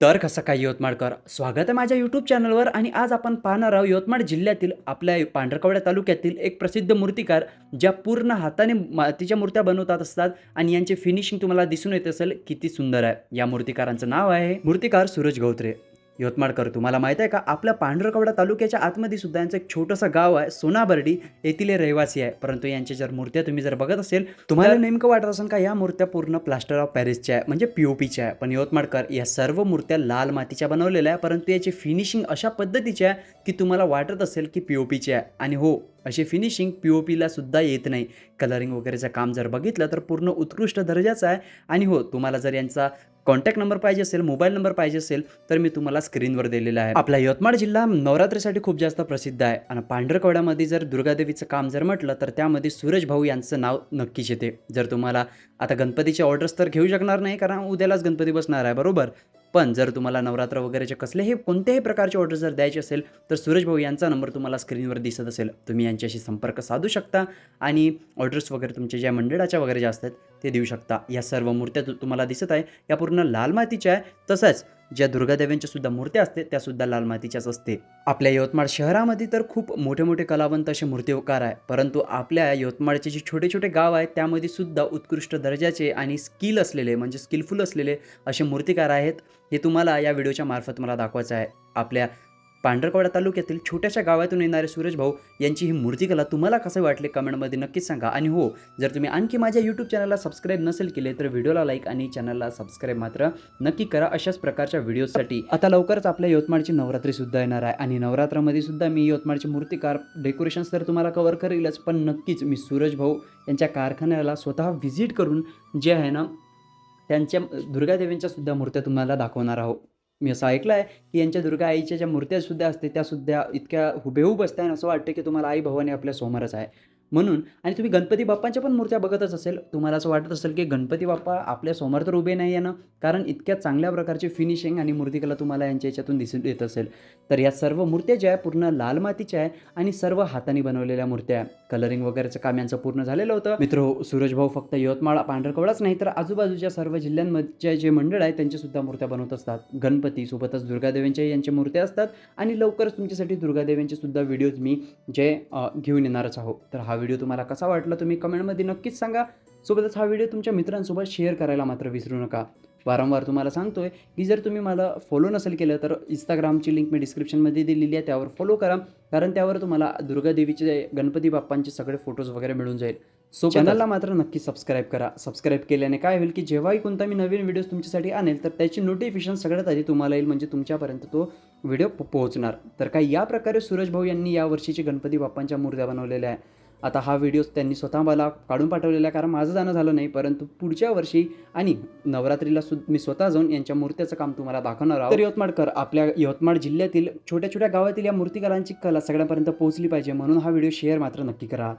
तर कसं काय यवतमाळकर? स्वागत आहे माझ्या यूट्यूब चॅनलवर आणि आज आपण पाहणार आहोत यवतमाळ जिल्ह्यातील आपल्या पांढरकवड्या तालुक्यातील एक प्रसिद्ध मूर्तिकार ज्या पूर्ण हाताने मातीच्या मूर्त्या बनवतात असतात आणि यांचे फिनिशिंग तुम्हाला दिसून येत असेल किती सुंदर आहे. या मूर्तिकारांचं नाव आहे मूर्तिकार सूरज गौत्रे यवतमाळकर तुम्हाला माहीत आहे का? आपल्या पांढरकवडा तालुक्याच्या आतमध्ये सुद्धा यांचं एक छोटंसं गाव आहे सोनाबर्डी येथील हे रहिवासी आहे. परंतु यांच्या जर मूर्त्या तुम्ही जर बघत असेल तुम्हाला नेमकं वाटत असेल का या मूर्त्या पूर्ण प्लास्टर ऑफ पॅरिसच्या आहे म्हणजे पी ओ पीच्या आहे. पण यवतमाळकर या सर्व मूर्त्या लाल मातीच्या बनवलेल्या आहे परंतु याची फिनिशिंग अशा पद्धतीची आहे की तुम्हाला वाटत असेल की पी ओ पीची आहे. आणि हो अशी फिनिशिंग पी ओ पीला सुद्धा येत नाही. कलरिंग वगैरेचं काम जर बघितलं तर पूर्ण उत्कृष्ट दर्जाचं आहे. आणि हो तुम्हाला जर यांचा कॉन्टॅक्ट नंबर पाहिजे असेल मोबाईल नंबर पाहिजे असेल तर मी तुम्हाला स्क्रीनवर दिलेला आहे. आपला यवतमाळ जिल्हा नवरात्रीसाठी खूप जास्त प्रसिद्ध आहे. आणि पांढरकवड्यामध्ये जर दुर्गादेवीचं काम जर म्हटलं तर त्यामध्ये सूरज भाऊ यांचं नाव नक्कीच येते. जर तुम्हाला आता गणपतीचे ऑर्डर्स तर घेऊ शकणार नाही कारण उद्यालाच गणपती बसणार आहे बरोबर? पण जर तुम्हाला नवरात्र वगैरेचे कसलेही कोणत्याही प्रकारचे ऑर्डर जर द्यायचे असेल तर सूरज भाऊ यांचा नंबर तुम्हाला स्क्रीनवर दिसत असेल. तुम्ही यांच्याशी संपर्क साधू शकता आणि ऑर्डर्स वगैरे तुमच्या ज्या मंडळाच्या वगैरे ज्या असतात ते देऊ शकता. या सर्व मूर्त्या तुम्हाला दिसत आहे. या पूर्ण लाल मातीच्या आहे तसंच ज्या दुर्गादेव्यांच्या सुद्धा मूर्त्या असते त्या सुद्धा लाल मातीच्याच असते. आपल्या यवतमाळ शहरामध्ये तर खूप मोठे मोठे कलावंत असे मूर्तिकार आहे परंतु आपल्या यवतमाळचे जे छोटे छोटे गाव आहेत त्यामध्ये सुद्धा उत्कृष्ट दर्जाचे आणि स्किल असलेले म्हणजे स्किलफुल असलेले असे मूर्तिकार आहेत हे तुम्हाला या व्हिडिओच्या मार्फत मला दाखवायचं आहे. आपल्या पांढरकवडा तालुक्यातील छोट्याशा गावातून येणारे सूरज भाऊ यांची ही मूर्तिकला तुम्हाला कसं वाटले कमेंटमध्ये नक्कीच सांगा. आणि हो जर तुम्ही आणखी माझ्या यूट्यूब चॅनलला सबस्क्राईब नसेल केले तर व्हिडिओला लाईक आणि चॅनलला सबस्क्राईब मात्र नक्की करा. अशाच प्रकारच्या व्हिडिओसाठी आता लवकरच आपल्या यवतमाळची नवरात्री सुद्धा येणार आहे. आणि नवरात्रामध्ये सुद्धा मी यवतमाळची मूर्तिकार डेकोरेशन्स तर तुम्हाला कवर करेलच पण नक्कीच मी सूरज भाऊ यांच्या कारखान्याला स्वतः व्हिजिट करून जे आहे ना त्यांच्या दुर्गादेवींच्या सुद्धा मूर्त्या तुम्हाला दाखवणार आहोत मी असं ऐकलं आहे की यांच्या दुर्गा आईच्या ज्या मूर्त्यासुद्धा असते त्यासुद्धा इतक्या हुबेहूब असतात आणि असं वाटतं की तुम्हाला आई भवानी आपल्या समोरच आहे. म्हणून आणि तुम्ही गणपती बाप्पांच्या पण मूर्त्या बघतच असेल. तुम्हाला असं वाटत असेल की गणपती बाप्पा आपल्यासमोर तर उभे नाही आहे ना कारण इतक्या चांगल्या प्रकारची फिनिशिंग आणि मूर्तिकला तुम्हाला यांच्या याच्यातून दिसून येत असेल. तर या सर्व मूर्त्या ज्या आहे पूर्ण लाल मातीच्या आहे आणि सर्व हाताने बनवलेल्या मूर्त्या कलरिंग वगैरेचं काम यांचं पूर्ण झालेलं होतं. मित्र सूरज भाऊ फक्त यवतमाळ पांढरकवडाच नाही तर आजूबाजूच्या सर्व जिल्ह्यांमध्ये जे मंडळ आहे त्यांच्यासुद्धा मूर्त्या बनवत असतात. गणपती सोबतच दुर्गादेवींच्या यांच्या मूर्त्या असतात आणि लवकरच तुमच्यासाठी दुर्गादेवींचे सुद्धा व्हिडिओज मी जे घेऊन येणारच आहो तर हा व्हिडिओ तुम्हाला कसा वाटला तुम्ही कमेंटमध्ये नक्कीच सांगा. सोबतच हा व्हिडिओ तुमच्या मित्रांसोबत शेअर करायला मात्र विसरू नका. वारंवार तुम्हाला सांगतोय की जर तुम्ही मला फॉलो नसेल केलं तर इंस्टाग्रामची लिंक मी डिस्क्रिप्शनमध्ये दिलेली आहे त्यावर फॉलो करा. कारण त्यावर तुम्हाला दुर्गादेवीचे गणपती बाप्पांचे सगळे फोटोज वगैरे मिळून जाईल. सो चॅनलला मात्र नक्की सबस्क्राईब करा. सबस्क्राईब केल्याने काय होईल की जेव्हाही कोणता मी नवीन व्हिडिओज तुमच्यासाठी आणेल तर त्याची नोटिफिकेशन सगळ्यात आधी तुम्हाला येईल म्हणजे तुमच्यापर्यंत तो व्हिडिओ पोहोचणार. तर काय या प्रकारे सूरज भाऊ यांनी या वर्षीची गणपती बाप्पांच्या मूर्त्या बनवलेल्या आहे? आता हा व्हिडिओ त्यांनी स्वतः मला काढून पाठवलेला आहे. कारण माझं जाणं झालं नाही परंतु पुढच्या वर्षी आणि नवरात्रीला सु मी स्वतः जाऊन यांच्या मूर्त्याचं काम तुम्हाला दाखवणार आहोत. तर यवतमाळकर आपल्या यवतमाळ जिल्ह्यातील छोट्या छोट्या गावातील या मूर्तिकारांची कला सगळ्यांपर्यंत पोहोचली पाहिजे म्हणून हा व्हिडिओ शेअर मात्र नक्की करा.